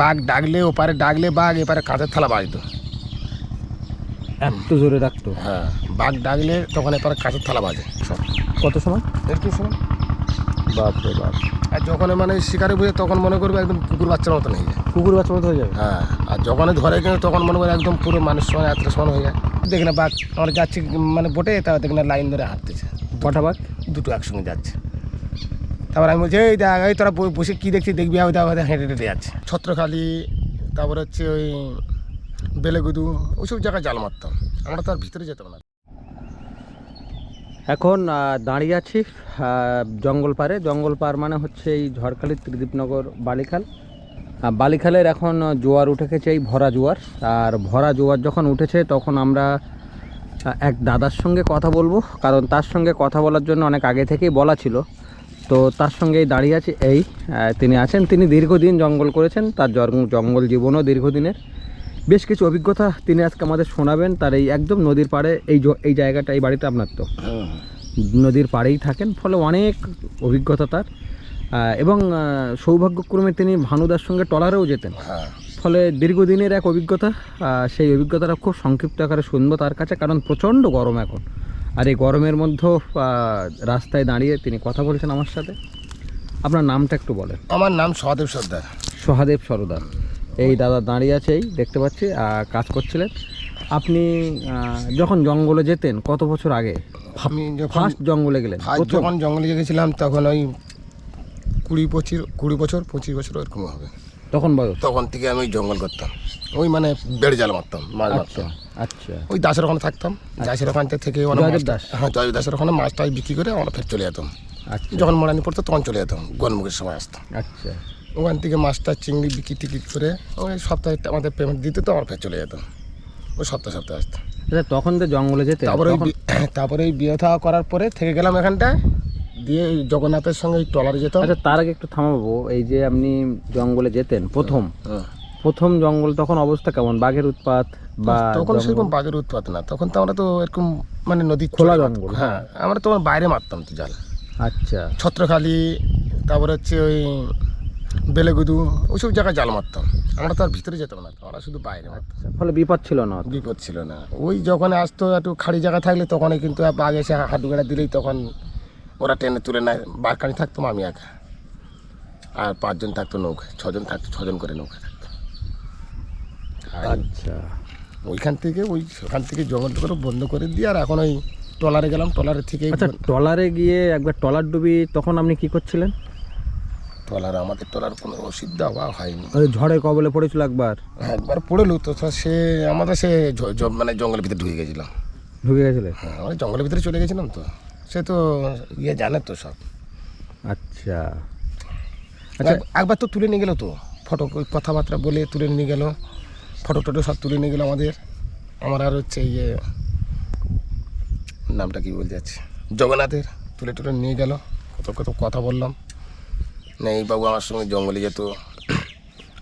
বাঘ ডাকলে ওপারে ডাকলে বাঘ এপারে কাঁচের থালা বাজতো। এত জোরে ডাকতো? হ্যাঁ বাঘ ডাকলে তখন এপারে কাঁচের থালা বাজে কত সময়? একটু সময়। বাপ রে বাপ। আর যখন মানে শিকারে বুঝে তখন মনে করবে একদম কুকুর বাচ্চার মতন হয়ে যায়। কুকুর বাচ্চা মতো হয়ে যাবে? হ্যাঁ আর যখন ধরে কিনে তখন মনে করে একদম পুরো মানুষ সমান এত সমান হয়ে যায়। দেখি না বাঘ আমরা যাচ্ছি মানে বোটে তা দেখি না লাইন ধরে হাঁটতেছে। কটা বাঘ? দুটো একসঙ্গে যাচ্ছে। তারপর আমি বলছি, এই দেখ, এই তোরা বসে কী দেখছি দেখবি, আমি তারপর হেঁটে হেঁটে যাচ্ছে। ছত্রখালি, তারপর হচ্ছে ওই বেলেগুদু, ওইসব জায়গায় জাল মারতাম। আমরা তো আর ভিতরে যেতাম না। এখন দাঁড়িয়ে আছি জঙ্গল পাড়ে। জঙ্গল পাড় মানে হচ্ছে এই ঝড়খালি ত্রিদীপনগর বালিখাল। বালিখালের এখন জোয়ার উঠে গেছে এই ভরা জোয়ার। আর ভরা জোয়ার যখন উঠেছে, তখন আমরা এক দাদার সঙ্গে কথা বলব। কারণ তার সঙ্গে কথা বলার জন্য অনেক আগে থেকেই বলা ছিল। তো তার সঙ্গেই দাঁড়িয়ে আছে। এই তিনি আছেন। তিনি দীর্ঘদিন জঙ্গল করেছেন। তার জঙ্গল জীবনও দীর্ঘদিনের। বেশ কিছু অভিজ্ঞতা তিনি আজকে আমাদের শোনাবেন। তার এই একদম নদীর পাড়ে এই এই জায়গাটা এই বাড়িটা আপনার তো। নদীর পাড়েই থাকেন। ফলে অনেক অভিজ্ঞতা তার। এবং সৌভাগ্যক্রমে তিনি ভানুদার সঙ্গে টলারেও যেতেন। হ্যাঁ। ফলে দীর্ঘদিনের এক অভিজ্ঞতা সেই অভিজ্ঞতাটা খুব সংক্ষিপ্ত আকারে শুনব তার কাছে। কারণ প্রচণ্ড গরম এখন। আর এই গরমের মধ্যেও রাস্তায় দাঁড়িয়ে তিনি কথা বলছেন আমার সাথে। আপনার নামটা একটু বলেন। আমার নাম সহদেব সর্দার। সহাদেব সরদার। এই দাদা দাঁড়িয়ে আছে এই দেখতে পাচ্ছি কাজ করছিলেন। আপনি যখন জঙ্গলে যেতেন কত বছর আগে? আমি ফার্স্ট জঙ্গলে গেলেন যখন জঙ্গলে গেছিলাম তখন ওই কুড়ি পঁচিশ কুড়ি বছর পঁচিশ বছর এরকম হবে। তখন বয়স? তখন থেকে আমি জঙ্গল করতাম। ওই মানে বেড়ে জাল মারতাম মাছ আচ্ছা মারতাম। আচ্ছা। ওই দাসের ওখানে থাকতাম। দাসের ওখান থেকে অনেক দাস? হ্যাঁ জয়দেব দাসের ওখানে মাছটাই বিক্রি করে আমরা ফের চলে যেতাম। আচ্ছা। যখন মোড়ানি পড়তো তখন চলে যেতাম গনমুখের সময় আসতাম। আচ্ছা। ওখান থেকে মাছটা চিংড়ি বিক্রি টিকিট করে ওই সপ্তাহে আমাদের পেমেন্ট দিতে তো আমরা ফের চলে যেতাম। ওই সপ্তাহে সপ্তাহে আসতাম। আচ্ছা তখন তো জঙ্গলে যেতে তারপরে ওই তারপরে এই বিয়ে থাওয়া করার পরে থেকে গেলাম এখানটায়। দিয়ে জগন্নাথের সঙ্গে এই ট্রলারে যেতাম আচ্ছা তার আগে একটু থামাবো এই যে আপনি জঙ্গলে যেতেন প্রথম। হ্যাঁ। প্রথম জঙ্গল তখন অবস্থা কেমন? বাঘের উৎপাত বা তখন সেরকম বাঘের উৎপাত না। তখন তো আমরা তো এরকম মানে নদী খোলা জঙ্গল, হ্যাঁ আমরা তো বাইরে মারতাম তো জাল। আচ্ছা। ছত্রখালি তারপরে হচ্ছে ওই বেলেগুদু ওইসব জায়গায় জাল মারতাম। আমরা তো আর ভিতরে যেতাম না আমরা শুধু বাইরে মারতাম। ফলে বিপদ ছিল না বিপদ ছিল না। ওই যখন আসতো একটু খাড়ি জায়গা থাকলে তখনই কিন্তু বাঘ এসে হাঁটু গেড়া দিলেই তখন ওরা টেনে তুলে নেয়। বারকানি থাকতাম আমি একা। আর পাঁচজন থাকতো নৌকা ছজন থাকতো ছজন করে নৌকা থাকতো। আচ্ছা। ওইখান থেকে ওই ওখান থেকে জঙ্গল করে বন্ধ করে দিয়ে আর এখন ওই ট্রলারে গেলাম ট্রলারের থেকে আচ্ছা ট্রলারে গিয়ে একবার ট্রলার ডুবি তখন আপনি কি করছিলেন? ট্রলার আমাদের ট্রলার কোনো অসুবিধা হওয়া হয়নি। ঝড়ে কবলে পড়েছিল একবার? একবার পড়েলো তো সে আমাদের সে মানে জঙ্গলের ভিতরে ঢুকে গেছিলাম। ঢুকে গেছিলেন হ্যাঁ আমরা জঙ্গলের ভিতরে চলে গেছিলাম তো। সে তো ইয়ে জানে তো সব। আচ্ছা। আচ্ছা একবার তো তুলে নিয়ে গেলো তো। ফটো কথাবার্তা বলে তুলে নিয়ে গেল। ফটো টটো সব তুলে নিয়ে গেলো আমাদের। আমার আর হচ্ছে ইয়ে নামটা কি বলতে যাচ্ছে? জগন্নাথের তুলে টুলে নিয়ে গেল। কত কত কথা বললাম। না এই বাবু আমার সঙ্গে জঙ্গলে যেত।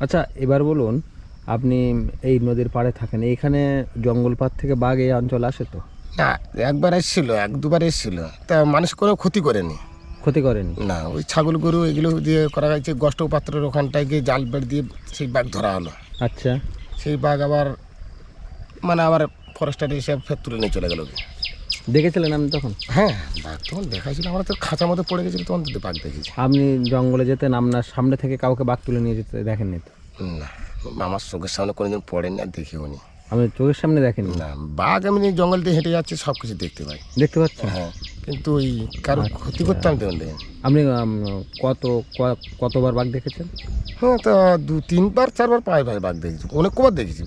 আচ্ছা এবার বলুন আপনি এই নদীর পাড়ে থাকেন। এইখানে জঙ্গল পাড় থেকে বাঘ এই অঞ্চল আসে তো? না একবার এসেছিল এক দুবার এসেছিল। তা মানুষ কোনো ক্ষতি করেনি। ক্ষতি করেনি? না ওই ছাগল গরু এগুলো দিয়ে করা হয়েছে গষ্ট পাত্রের ওখানটায় গিয়ে জাল বেড় দিয়ে সেই বাঘ ধরা হলো। আচ্ছা। সেই বাঘ আবার মানে আবার ফরেস্টার এসে ফের তুলে নিয়ে চলে গেল দেখেছিলেন আপনি তখন? হ্যাঁ বাঘ তখন দেখাছিল আমরা তো খাঁচার মধ্যে পড়ে গেছিল তখন তো বাঘ দেখেছি। আপনি জঙ্গলে যেতেন আপনার সামনে থেকে কাউকে বাঘ তুলে নিয়ে যেতে দেখেননি তো? না আমার চোখের সামনে কোনোদিন পড়েনি আর দেখিও নি। আপনি চোখের সামনে দেখেন। না বাঘ এমনি জঙ্গল দিয়ে হেঁটে যাচ্ছে সব কিছু দেখতে পাই। দেখতে পাচ্ছেন? হ্যাঁ কিন্তু ওই কারও ক্ষতি করতে আমি তেমন দেখি আপনি কত কতবার বাঘ দেখেছেন? হ্যাঁ তো দু তিনবার চারবার পায়ে পায়ে বাঘ দেখেছি। অনেক কবার দেখেছি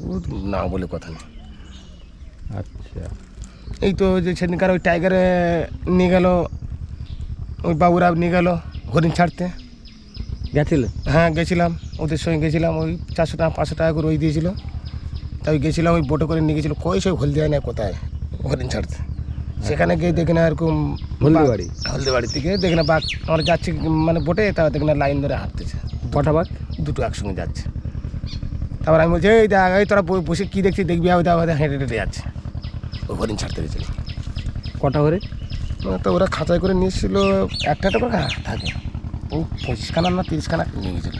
না বলে কথা নেই। আচ্ছা। এই তো যে সেদিনকার ওই টাইগারে নিয়ে গেল ওই বাবুরা নিয়ে গেল হরিণ ছাড়তে। গেছিলেন হ্যাঁ গেছিলাম ওদের সঙ্গে গেছিলাম ওই চারশো টাকা পাঁচশো টাকা করে ওই দিয়েছিল। তাই গেছিলাম ওই বোটে করে নিয়ে গেছিল। কই সে হলদিয়া না কোথায়? হরিণ ছাড়তে সেখানে গিয়ে দেখি না এরকম হলদিবাড়ি? হলদিবাড়ি থেকে দেখি না বাঘ। আমরা যাচ্ছি মানে বোটে তা দেখি না লাইন ধরে হাঁটতেছে। কটা বাঘ? দুটো একসঙ্গে যাচ্ছে। তারপর আমি বলছি এই দেখ এই তোরা বসে কী দেখছি দেখবি আমি তারপর হেঁটে হেঁটে যাচ্ছে। ওই হরিণ ছাড়তে গেছিল কটা করে? তো ওরা খাঁচাই করে নিয়েছিল একটা একটা করে থাকে। ও পঁচিশখানা না তিরিশখানা নিয়ে গেছিল।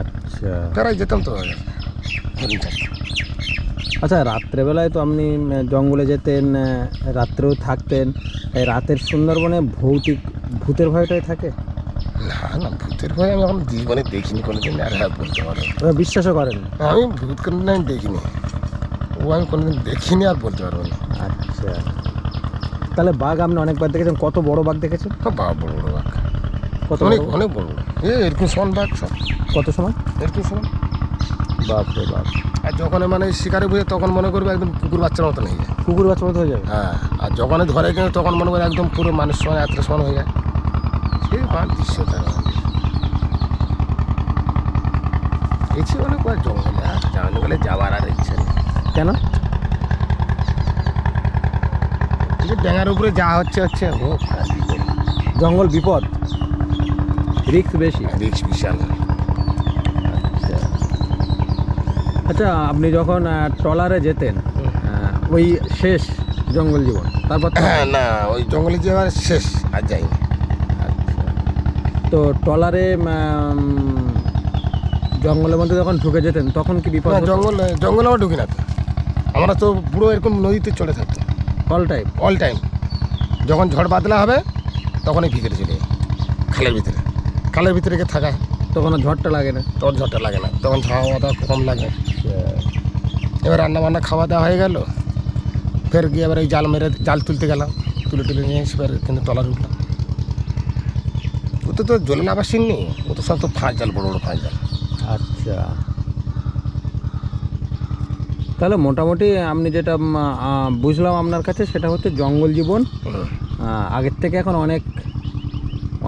আচ্ছা। প্রায় যেতাম তো। হরিণ চাষ আচ্ছা রাত্রেবেলায় তো আপনি জঙ্গলে যেতেন রাত্রেও থাকতেন। এই রাতের সুন্দরবনে ভৌতিক ভূতের ভয়টাই থাকে? না না ভূতের ভয় আমি এখন জীবনে দেখিনি কোনোদিন আর হ্যাঁ বলতে পারব না। বিশ্বাসও করেন আমি ভূত কোনোদিন আমি দেখিনি। ও আমি কোনোদিন দেখিনি আর বলতে পারব না। আচ্ছা। তাহলে বাঘ আপনি অনেকবার দেখেছেন কত বড় বাঘ দেখেছেন? ও বাবা বড় বড় বাঘ। কত অনেক অনেক বড়। এরকম সমান বাঘ সব। কত সময় এরকম সমান। বাপ রে বাপ। আর যখন মানে শিকারে বুঝে তখন মনে করবে একদম কুকুর বাচ্চার মতন হয়ে যায়। কুকুর বাচ্চার মতো হয়ে যাবে? হ্যাঁ আর যখন ধরে কিন্তু তখন মনে করে একদম পুরো মানুষ সমান এত সমান হয়ে যায়। সেই বাঘ দৃশ্য তার গেছি অনেক বার জঙ্গলে আর জঙ্গলে যাওয়ার আর ইচ্ছে কেন? এই যে ড্যাঙার উপরে যা হচ্ছে হচ্ছে ও জঙ্গল বিপদ। রিক্স বেশি। রিক্স বিশাল। আচ্ছা আপনি যখন ট্রলারে যেতেন ওই শেষ জঙ্গল জীবন তারপর না ওই জঙ্গলে যাওয়ার শেষ আর যাইনি। আচ্ছা তো ট্রলারে জঙ্গলের মধ্যে যখন ঢুকে যেতেন তখন কি বিপদ জঙ্গল জঙ্গল আমার ঢুকি না আমরা তো পুরো এরকম নদীতে চলে থাকতাম অল টাইম অল টাইম যখন ঝড় বাদলা হবে তখনই ভিতরে চলে যাই। খালের ভিতরে। খালের ভিতরে গিয়ে থাকা তখন ঝড়টা লাগে না। তখন ঝড়টা লাগে না। তখন খাওয়া দাওয়া কম লাগে। এবার রান্না বান্না খাওয়া দাওয়া হয়ে গেল। ফের গিয়ে এবার এই জাল মেরে জাল তুলতে গেলাম। তুলে তুলে নিয়ে এসে এবার কিন্তু টলার উঠলাম। ও তো তো জলে নাবার সিন নেই। ও তো সব তো ফাঁস জাল বড় বড় ফাঁস জাল। আচ্ছা। তাহলে মোটামুটি আপনি যেটা বুঝলাম আপনার কাছে সেটা হচ্ছে জঙ্গল জীবন। আগের থেকে এখন অনেক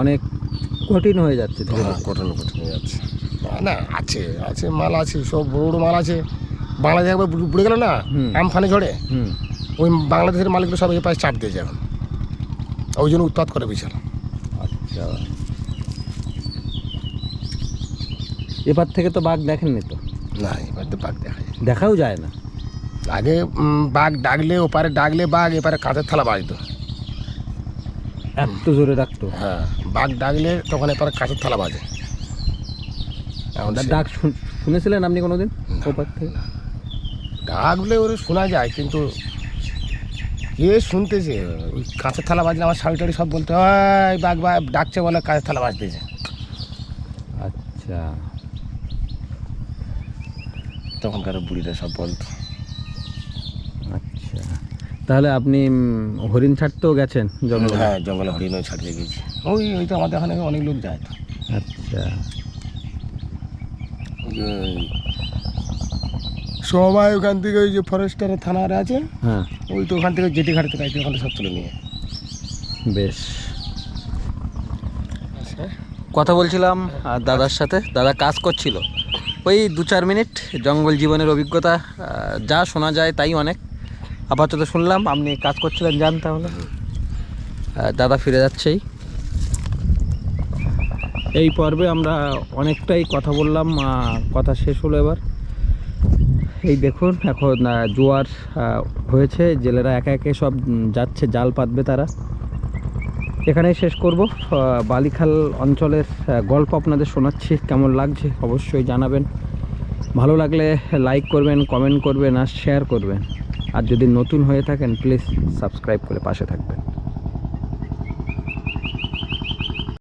অনেক কঠিন হয়ে যাচ্ছে হ্যাঁ, কঠিন কঠিন হয়ে যাচ্ছে। না, আছে আছে মাল আছে সব বড় বড় মাল আছে। বাংলাদেশ একবার বুড়ে- গেল না। আমফানে ঝড়ে? ওই বাংলাদেশের মালিকগুলো সব এই পাশে চাপ দিয়েছে এখন ওই জন্য উৎপাত করে বিশাল। আচ্ছা। এবার থেকে তো বাঘ দেখেননি তো? না এবার তো বাঘ দেখা যায়। দেখাও যায় না। আগে বাঘ ডাকলে ওপারে ডাকলে বাঘ এপারে কাঁচের থালা বাজতো এত জোরে ডাকতো। হ্যাঁ বাঘ ডাকলে তখন এপারে কাঁচের থালা বাজে। ডাক শুন- শুনেছিলেন আপনি কোনোদিন? ওপার থেকে? ডাকলে ওরে শোনা যায় কিন্তু কে শুনতেছে? ওই কাঁচের থালা বাজলে আমার শাড়ি টাড়ি সব বলতে হয় বাঘ বাঘ ডাকছে বলে কাঁচের থালা বাজতেছে। আচ্ছা। তখনকার বুড়িরা সব বলতো। তাহলে আপনি হরিণ ছাড়তেও গেছেন জঙ্গলে? হ্যাঁ জঙ্গলে হরিণও ছাড়িয়ে গেছি। ওই ওই তো আমাদের এখানে অনেক লোক যায়। তো আচ্ছা। যে সবাই ওখান থেকে ওই যে ফরেস্টারের থানার আছে হ্যাঁ। ওই তো ওখান থেকে জেটি ঘাট থেকে ওখানে সব তুলে নিয়ে। বেশ। কথা বলছিলাম আর দাদার সাথে। দাদা কাজ করছিল। ওই দু চার মিনিট জঙ্গল জীবনের অভিজ্ঞতা যা শোনা যায় তাই অনেক। আপাতত শুনলাম, আপনি কাজ করছিলেন, যান তাহলে। দাদা ফিরে যাচ্ছেই। এই পর্বে আমরা অনেকটাই কথা বললাম কথা শেষ হলো এবার। এই দেখুন, এখন জোয়ার হয়েছে, জেলেরা একে একে সব যাচ্ছে, জাল পাতবে তারা। এখানেই শেষ করব। বালিখাল অঞ্চলের গল্প আপনাদের শোনাচ্ছি, কেমন লাগছে অবশ্যই জানাবেন। ভালো লাগলে লাইক করবেন, কমেন্ট করবেন আর শেয়ার করবেন। আর যদি নতুন হয়ে থাকেন প্লিজ সাবস্ক্রাইব করে পাশে থাকবেন।